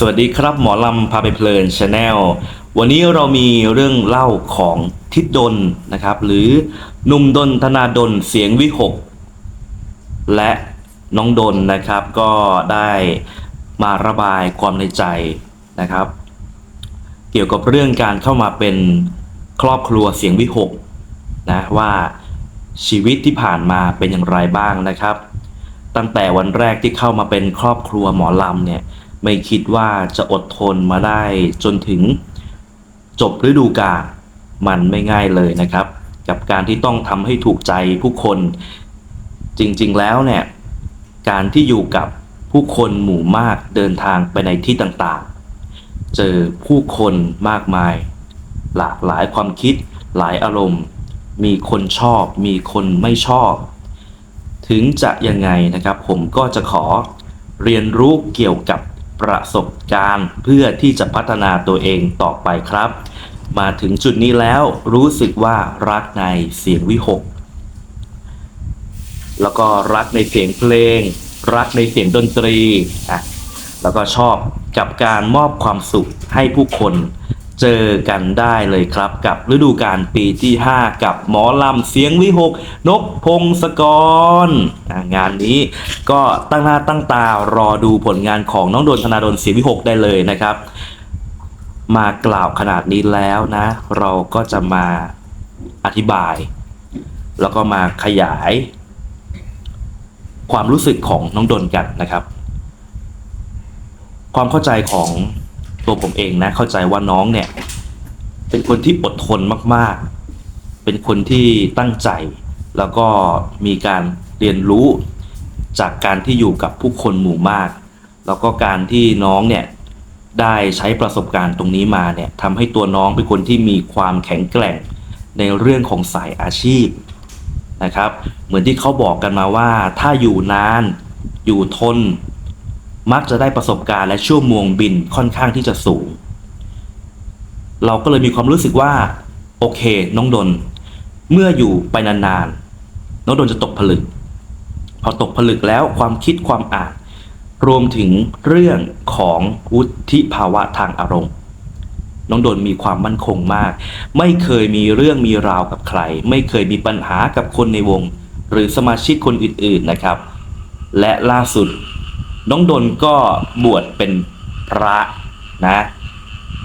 สวัสดีครับหมอลำพาไปเพลินชาแนลวันนี้เรามีเรื่องเล่าของทิดดนนะครับ หรือหนุ่มดนธนาดนเสียงวิหก และน้องดนนะครับก็ได้มาระบายความในใจนะครับ เกี่ยวกับเรื่องการเข้ามาเป็นครอบครัวเสียงวิหกนะว่าชีวิตที่ผ่านมาเป็นอย่างไรบ้างนะครับ ตั้งแต่วันแรกที่เข้ามาเป็นครอบครัวหมอลำเนี่ย ไม่คิดว่าจะอดทนมาได้จนถึงจบฤดูกาลมันไม่ง่ายเลยนะครับ กับการที่ต้องทำให้ถูกใจผู้คนจริงๆแล้วเนี่ยการที่อยู่กับผู้คนหมู่มากเดินทางไปในที่ต่างๆ เจอผู้คนมากมาย หลากหลายความคิดหลายอารมณ์ มีคนชอบ มีคนไม่ชอบ ถึงจะยังไงนะครับ ผมก็จะขอเรียนรู้เกี่ยวกับ ประสบการณ์ เพื่อที่จะพัฒนาตัวเองต่อไปครับ มาถึงจุดนี้แล้วรู้สึกว่ารักในเสียงวิหก แล้วก็รักในเสียงเพลง รักในเสียงดนตรีอะแล้วก็ชอบกับการมอบความสุขให้ผู้คน เจอกันได้เลยครับกับฤดูกาลปีที่ 5 กับหมอลำเสียงวิหก นกพงศกรอะงานนี้ก็ตั้งหน้าตั้งตารอดูผลงานของน้องโดนธนาดลเสียงวิหกได้เลยนะครับ มากล่าวขนาดนี้แล้วนะ เราก็จะมาอธิบาย แล้วก็มาขยาย ความรู้สึกของน้องดนกันนะครับ ความเข้าใจของ ตัวผมเองนะ เข้าใจว่าน้องเนี่ย เป็นคนที่อดทนมาก ๆ เป็นคนที่ตั้งใจ แล้วก็มีการเรียนรู้จากการที่อยู่กับผู้คนหมู่มาก แล้วก็การที่น้องเนี่ยได้ใช้ประสบการณ์ตรงนี้มาเนี่ยทำให้ตัวน้องเป็นคนที่มีความแข็งแกร่งในเรื่องของสายอาชีพนะครับ เหมือนที่เขาบอกกันมาว่า ถ้าอยู่นาน อยู่ทน มักจะได้ประสบการณ์และชั่วโมงบินค่อนข้างที่จะสูง เราก็เลยมีความรู้สึกว่า โอเค น้องดน เมื่ออยู่ไปนานๆ น้องดนจะตกผลึก พอตกผลึกแล้วความคิดความอ่านรวมถึงเรื่องของวุฒิภาวะทางอารมณ์ น้องดนมีความมั่นคงมาก ไม่เคยมีเรื่องมีราวกับใคร ไม่เคยมีปัญหากับคนในวง หรือสมาชิกคนอื่นๆนะครับ และล่าสุด น้องดนก็บวชเป็นพระนะ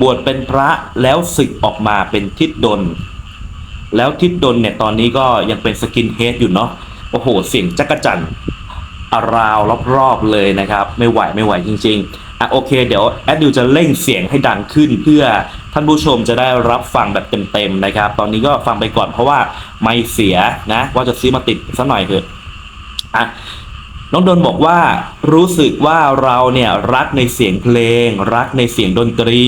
บวชเป็นพระแล้วศึกออกมาเป็นทิศดน แล้วทิศดนเนี่ยตอนนี้ก็ยังเป็นสกินเฮดอยู่เนาะโอ้โหเสียงจักจั่นอาราวรอบๆเลยนะครับ ไม่ไหวไม่ไหวจริง ๆอะโอเค เดี๋ยวแอดดิวจะเร่งเสียงให้ดังขึ้นเพื่อท่านผู้ชมจะได้รับฟังแบบเต็มๆนะครับ ตอนนี้ก็ฟังไปก่อนเพราะว่าไม่เสียนะ ว่าจะซื้อมาติดสักหน่อยเถอะอะ น้องดนบอกว่ารู้สึกว่าเราเนี่ยรักในเสียงเพลง รักในเสียงดนตรี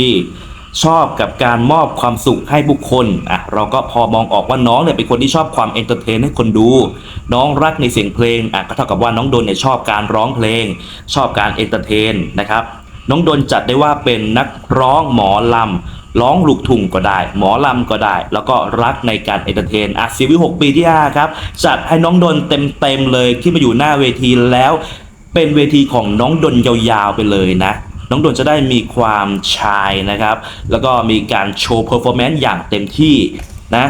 ชอบกับการมอบความสุขให้บุคคลอะเราก็พอมองออกว่าน้องเนี่ยเป็นคนที่ชอบความเอนเตอร์เทนให้คนดู น้องรักในเสียงเพลงอะก็เท่ากับว่าน้องดนเนี่ยชอบการร้องเพลง ชอบการเอนเตอร์เทนนะครับน้องดนจัดได้ว่าเป็นนักร้องหมอลำ ร้องลูกทุ่งก็ได้ หมอลำก็ได้ แล้วก็รักในการเอนเตอร์เทนอะซีวิหกปีที่5ครับจัดให้น้องดนเต็มๆเลยที่มาอยู่หน้าเวทีแล้ว เป็นเวทีของน้องดนยาวๆไปเลยนะน้องดนจะได้มีความชายนะครับ แล้วก็มีการโชว์เพอร์ฟอร์แมนซ์อย่างเต็มที่นะ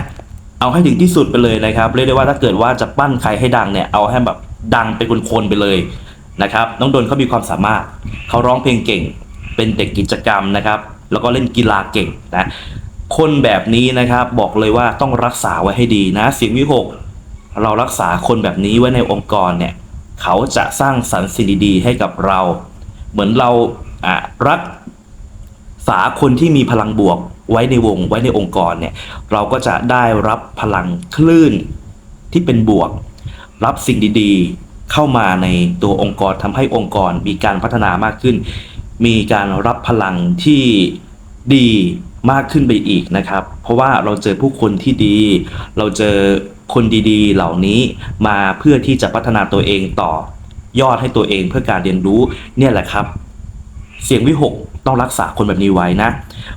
เอาให้ถึงที่สุดไปเลยนะครับ เรียกได้ว่าถ้าเกิดว่าจะปั้นใครให้ดังเนี่ย เอาให้แบบดังเป็นคนๆไปเลยนะครับ น้องดนเขามีความสามารถ เขาร้องเพลงเก่ง เป็นเด็กกิจกรรมนะครับ แล้วก็เล่นกีฬาเก่งนะคนแบบนี้นะครับบอกเลยว่าต้องรักษาไว้ให้ดีนะสียงวิหกเรารักษาคนแบบนี้ไว้ในองค์กรเนี่ยเขาจะสร้างสรรค์สิ่งดีๆให้กับเรา เหมือนเราอะรักษาคนที่มีพลังบวกไว้ในวงไว้ในองค์กรเนี่ยเราก็จะได้รับพลังคลื่นที่เป็นบวก รับสิ่งดีๆ เข้ามาในตัวองค์กรทำให้องค์กรมีการพัฒนามากขึ้น มีการรับพลังที่ ดีมากขึ้นไปอีกนะครับ เพราะว่าเราเจอผู้คนที่ดี เราเจอคนดีๆ เหล่านี้มาเพื่อที่จะพัฒนาตัวเองต่อยอดให้ตัวเองเพื่อการเรียนรู้เนี่ยแหละครับ เสียงวิหกต้องรักษาคนแบบนี้ไว้นะ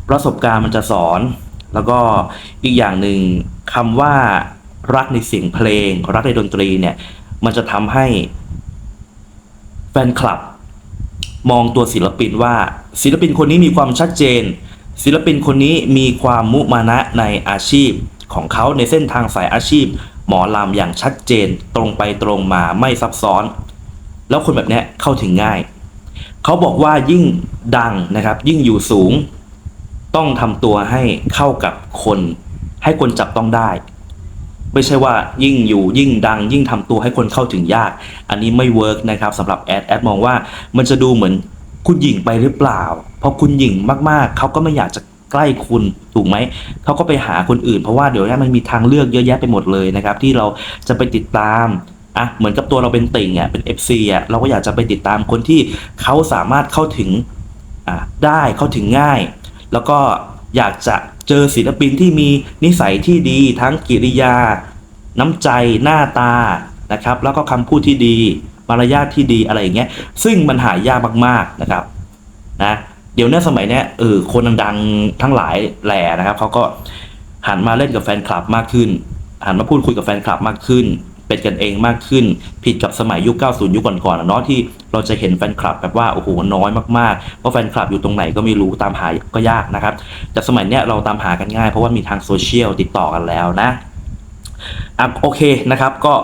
ประสบการณ์มันจะสอน แล้วก็อีกอย่างหนึ่งคำว่ารักในเสียงเพลง รักในดนตรีเนี่ย มันจะทำให้แฟนคลับ มองตัวศิลปินว่าศิลปินคนนี้มีความชัดเจน ศิลปินคนนี้มีความมุมานะในอาชีพของเขาในเส้นทางสายอาชีพ หมอลำอย่างชัดเจนตรงไปตรงมาไม่ซับซ้อน แล้วคนแบบนี้เข้าถึงง่าย เขาบอกว่ายิ่งดังนะครับ ยิ่งอยู่สูง ต้องทำตัวให้เข้ากับคน ให้คนจับต้องได้ ไม่ใช่ว่ายิ่งอยู่ยิ่งดัง ยิ่งทำตัวให้คนเข้าถึงยาก อันนี้ไม่เวิร์กนะครับสำหรับแอดแอดมองว่ามันจะดูเหมือน คุณหญิงไปหรือเปล่า เพราะคุณหญิงมากๆ เขาก็ไม่อยากจะใกล้คุณถูกไหม เขาก็ไปหาคนอื่น เพราะว่าเดี๋ยวนี้มันมีทางเลือกเยอะแยะไปหมดเลยนะครับ ที่เราจะไปติดตามอะเหมือนกับตัวเราเป็นติ่งอะเป็น FC อะเราก็อยากจะไปติดตามคนที่เขาสามารถเข้าถึงอะได้เข้าถึงง่าย แล้วก็อยากจะเจอศิลปินที่มีนิสัยที่ดีทั้งกิริยา น้ำใจหน้าตานะครับ แล้วก็คำพูดที่ดี มารยาทที่ดีอะไรอย่างเงี้ย ซึ่งมันหายากมากๆนะครับนะเดี๋ยวเนี้ยสมัยเนี้ยเออคนดังๆทั้งหลายแหล่นะครับเขาก็หันมาเล่นกับแฟนคลับมากขึ้น หันมาพูดคุยกับแฟนคลับมากขึ้น เป็นกันเองมากขึ้น ผิดกับสมัยยุค 90 ยุคก่อนๆเนาะที่เราจะเห็นแฟนคลับแบบว่าโอ้โหน้อยมากๆเพราะแฟนคลับอยู่ตรงไหนก็ไม่รู้ตามหาก็ยากนะครับ แต่สมัยเนี้ยเราตามหากันง่ายเพราะว่ามีทางโซเชียลติดต่อกันแล้วนะอะโอเคนะครับก็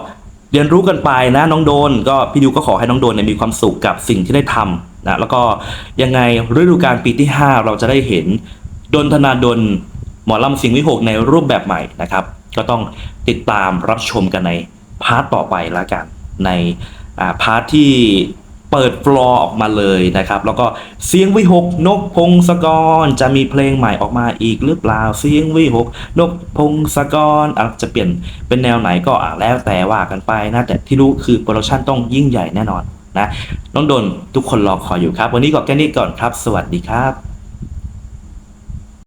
เรียนรู้กันไปนะน้องโดน ก็พี่ดิวก็ขอให้น้องโดนเนี่ยมีความสุขกับสิ่งที่ได้ทำนะแล้วก็ยังไงฤดูกาลปีที่ 5 เราจะได้เห็นดนธนาดนหมอลำสิงวิหกในรูปแบบใหม่นะครับ ก็ต้องติดตามรับชมกันในพาร์ทต่อไปแล้วกันในพาร์ทที่ เปิดฟลอร์ออกมาเลยนะครับ แล้วก็เสียงวิหกนกพงศกรจะมีเพลงใหม่ออกมาอีกหรือเปล่าเสียงวิหกนกพงศกรอาจจะเปลี่ยนเป็นแนวไหนก็อะแล้วแต่ว่ากันไปนะแต่ที่รู้คือโปรดักชันต้องยิ่งใหญ่แน่นอนนะน้องโดนทุกคนรอคอยอยู่ครับ วันนี้ก็แค่นี้ก่อนครับ สวัสดีครับ